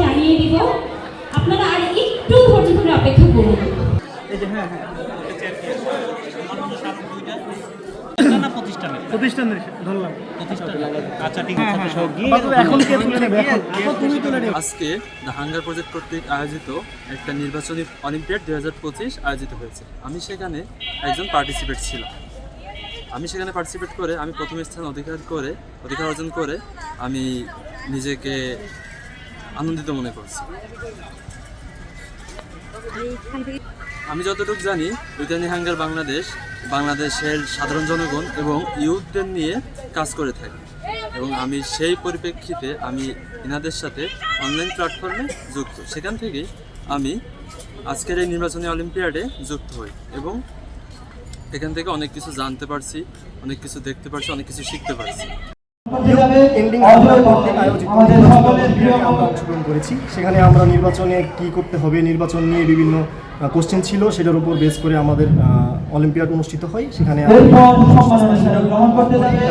জানিয়ে দিব আপনারা আর একটু আজকে দ্য হাঙ্গার প্রজেক্ট কর্তৃক আয়োজিত একটা নির্বাচনী অলিম্পিয়াড দুই হাজার পঁচিশ আয়োজিত হয়েছে। আমি সেখানে একজন পার্টিসিপেট ছিলাম। আমি সেখানে পার্টিসিপেট করে আমি প্রথম স্থান অধিকার করে অধিকার অর্জন করে আমি নিজেকে আনন্দিত মনে করছি। আমি যতটুকু জানি ইউটানি হাঙ্গার বাংলাদেশ বাংলাদেশের সাধারণ জনগণ এবং ইউথদের নিয়ে কাজ করে থাকে। এবং আমি সেই পরিপ্রেক্ষিতে আমি ইনাদের সাথে অনলাইন প্ল্যাটফর্মে যুক্ত। সেখান থেকেই আমি আজকের এই নির্বাচনী অলিম্পিয়াডে যুক্ত হই এবং এখান থেকে অনেক কিছু জানতে পারছি, অনেক কিছু দেখতে পারছি, অনেক কিছু শিখতে পারছি। অংশগ্রহণ করেছি। সেখানে আমরা নির্বাচনে কি করতে হবে নির্বাচন নিয়ে বিভিন্ন কোশ্চেন ছিল সেটার উপর বেস করে আমাদের অলিম্পিয়াড অনুষ্ঠিত হয়। সেখানে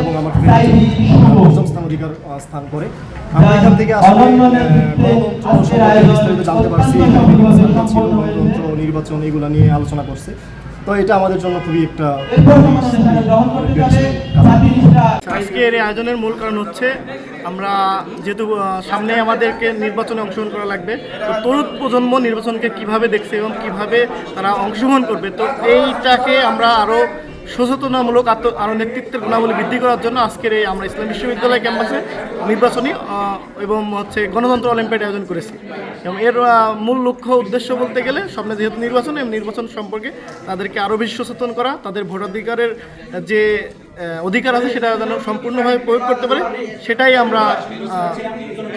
এবং আমার পঞ্চম স্থান অধিকার স্থান করে আমরা এখান থেকে বিস্তারিত জানতে পারছি নির্বাচন এগুলো নিয়ে আলোচনা করছে। তো এটা আমাদের জন্য খুবই একটা আজকের এই আয়োজনের মূল কারণ হচ্ছে আমরা যেহেতু সামনে আমাদেরকে নির্বাচনে অংশগ্রহণ করা লাগবে, তো তরুণ প্রজন্ম নির্বাচনকে কীভাবে দেখছে এবং কীভাবে তারা অংশগ্রহণ করবে, তো এইটাকে আমরা আরও সচেতনামূলক আত্ম আরও নেতৃত্বের গুণাবলী বৃদ্ধি করার জন্য আজকের এই আমরা ইসলাম বিশ্ববিদ্যালয় ক্যাম্পাসে নির্বাচনী এবং হচ্ছে গণতন্ত্র অলিম্পিয়াড আয়োজন করেছি। এবং এর মূল লক্ষ্য উদ্দেশ্য বলতে গেলে সামনে যেহেতু নির্বাচন এবং নির্বাচন সম্পর্কে তাদেরকে আরও বেশি সচেতন করা, তাদের ভোটাধিকারের যে অধিকার আছে, সেটা যেন সম্পূর্ণভাবে প্রয়োগ করতে পারে, সেটাই আমরা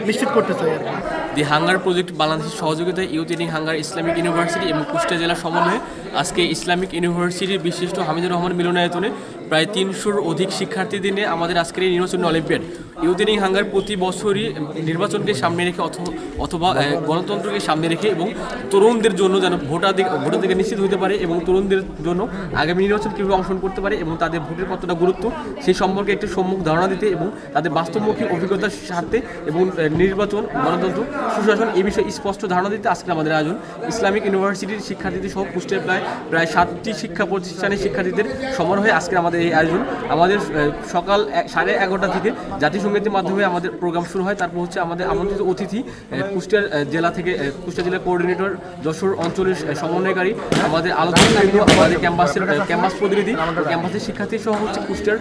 নিশ্চিত করতে চাই আর কি। দি হাঙ্গার প্রজেক্ট বাংলাদেশের সহযোগিতায় ইউথ ইনিং হাঙ্গার ইসলামিক ইউনিভার্সিটি এবং কুষ্টিয়া জেলা সমন্বয়ে আজকে ইসলামিক ইউনিভার্সিটির বিশিষ্ট হামিদুর রহমান মিলনায়তনে প্রায় তিনশোর অধিক শিক্ষার্থী দিনে আমাদের আজকের এই নির্বাচনী অলিম্পিয়াড। ইউথ ইনিং হাঙ্গার প্রতি বছরই নির্বাচনকে সামনে রেখে অথ- অথবা গণতন্ত্রকে সামনে রেখে এবং তরুণদের জন্য যেন ভোটাধিকার ভোটাধিকার নিশ্চিত হতে পারে এবং তরুণদের জন্য আগামী নির্বাচন কীভাবে অংশগ্রহণ করতে পারে এবং তাদের ভোটের কতটা গুরুত্ব সেই সম্পর্কে একটি সম্মুখ ধারণা দিতে এবং তাদের বাস্তবমুখী অভিজ্ঞতার স্বার্থে এবং নির্বাচন, গণতন্ত্র, সুশাসন এই বিষয়ে স্পষ্ট ধারণা দিতে আজকে আমাদের আয়োজন। ইসলামিক ইউনিভার্সিটির শিক্ষার্থীদের সহ কুষ্টিয়ার প্রায় প্রায় সাতটি শিক্ষা প্রতিষ্ঠানের শিক্ষার্থীদের সমারোহে আজকে আমাদের এই আয়োজন। আমাদের সকাল সাড়ে এগারোটা থেকে জাতিসংগীতের মাধ্যমে আমাদের প্রোগ্রাম শুরু হয়। তারপর হচ্ছে আমাদের আমন্ত্রিত অতিথি আহ, কুষ্টিয়ার জেলা থেকে কুষ্টিয়া জেলার কোঅর্ডিনেটর যশোর অঞ্চলের সমন্বয়কারী আমাদের আলোচনা আমাদের ক্যাম্পাসের ক্যাম্পাস প্রতিনিধি ক্যাম্পাসের শিক্ষার্থী সহ হচ্ছে কুষ্টিয়ার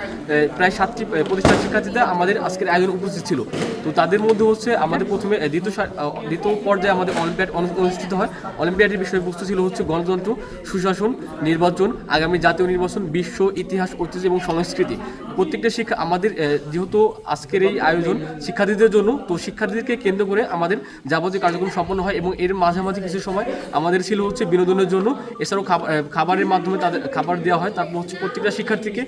প্রায় সাতটি প্রতিষ্ঠান শিক্ষার্থীরা আমাদের আজকের আয়োজন উপস্থিত ছিল। তো তাদের মধ্যে হচ্ছে আমাদের প্রথমে দ্বিতীয় দ্বিতীয় পর্যায়ে আমাদের অলিম্পিয়াড অনু- অনুষ্ঠিত হয়। অলিম্পিয়াডের বিষয়বস্তু ছিল হচ্ছে গণতন্ত্র সুশাসন নির্বাচন আগামী জাতীয় নির্বাচন বিশ্ব ইতিহাস ঐতিহ্য এবং সংস্কৃতি। প্রত্যেকটা শিক্ষা আমাদের যেহেতু আজকের এই আয়োজন শিক্ষার্থীদের জন্য, তো শিক্ষার্থীদেরকে কেন্দ্র করে আমাদের যাবতীয় কার্যক্রম সম্পন্ন হয় এবং এর মাঝামাঝি কিছু সময় আমাদের ছিল হচ্ছে বিনোদনের জন্য। এছাড়াও খাবার খাবারের মাধ্যমে তাদের, খাবার দেওয়া হয়। তারপর হচ্ছে প্রত্যেকটা শিক্ষার্থীকে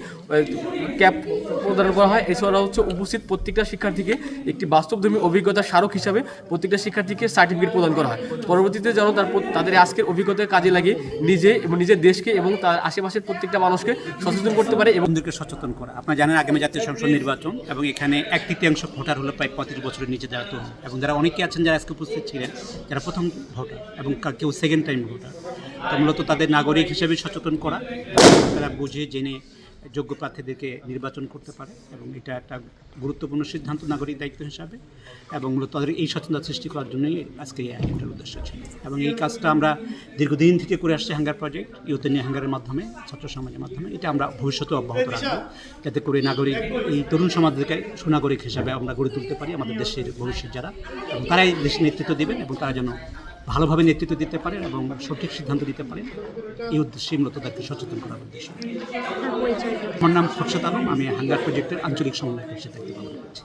ক্যাপ প্রদান করা হয়। এছাড়া হচ্ছে উপস্থিত প্রত্যেকটা শিক্ষার্থীকে একটি বাস্তবধর্মী অভিজ্ঞতা স্মারক হিসাবে প্রত্যেকটা শিক্ষার্থীকে সার্টিফিকেট প্রদান করা হয়। পরবর্তীতে যেন তার তাদের আজকের অভিজ্ঞতার কাজে লাগে নিজে এবং নিজের দেশকে এবং তার আশেপাশের প্রত্যেকটা মানুষকে সচেতন করতে পারে এবং সচেতন করা। জানেন, আগামী জাতীয় সংসদ নির্বাচন এবং এখানে এক তৃতীয়াংশ ভোটার হলো প্রায় পঁয়ত্রিশ বছরের নিচে যারা তরুণ। এবং যারা অনেকে আছেন যারা আজকে উপস্থিত ছিলেন, যারা প্রথম ভোটার এবং কেউ সেকেন্ড টাইম ভোটার। তো মূলত তাদের নাগরিক হিসেবে সচেতন করা তারা বুঝে, জেনে যোগ্য প্রার্থীদেরকে নির্বাচন করতে পারে এবং এটা একটা গুরুত্বপূর্ণ সিদ্ধান্ত নাগরিক দায়িত্ব হিসাবে এবং মূলত তাদের এই সচেতনতা সৃষ্টি করার জন্যই আজকে এই আয়োজনটার উদ্দেশ্য ছিল। এবং এই কাজটা আমরা দীর্ঘদিন থেকে করে আসছি হ্যাঙ্গার প্রজেক্ট ইউথেনিয়া হ্যাঙ্গারের মাধ্যমে, ছাত্র সমাজের মাধ্যমে। এটা আমরা ভবিষ্যতে অব্যাহত রাখব। যাতে করে নাগরিক, এই তরুণ সমাজকে সুনাগরিক হিসাবে আমরা গড়ে তুলতে পারি আমাদের দেশের ভবিষ্যৎ যারা। এবং তারাই দেশের নেতৃত্ব দেবেন এবং তারা যেন ভালোভাবে নেতৃত্ব দিতে পারেন এবং সঠিক সিদ্ধান্ত দিতে পারেন। এই উদ্দেশ্যে মূলত তাকে সচেতন করার উদ্দেশ্য। আমার নাম খোরশেদ আলম আমি হাঙ্গার প্রজেক্টের আঞ্চলিক সমন্বয়ক হিসেবে দায়িত্ব পালন করছি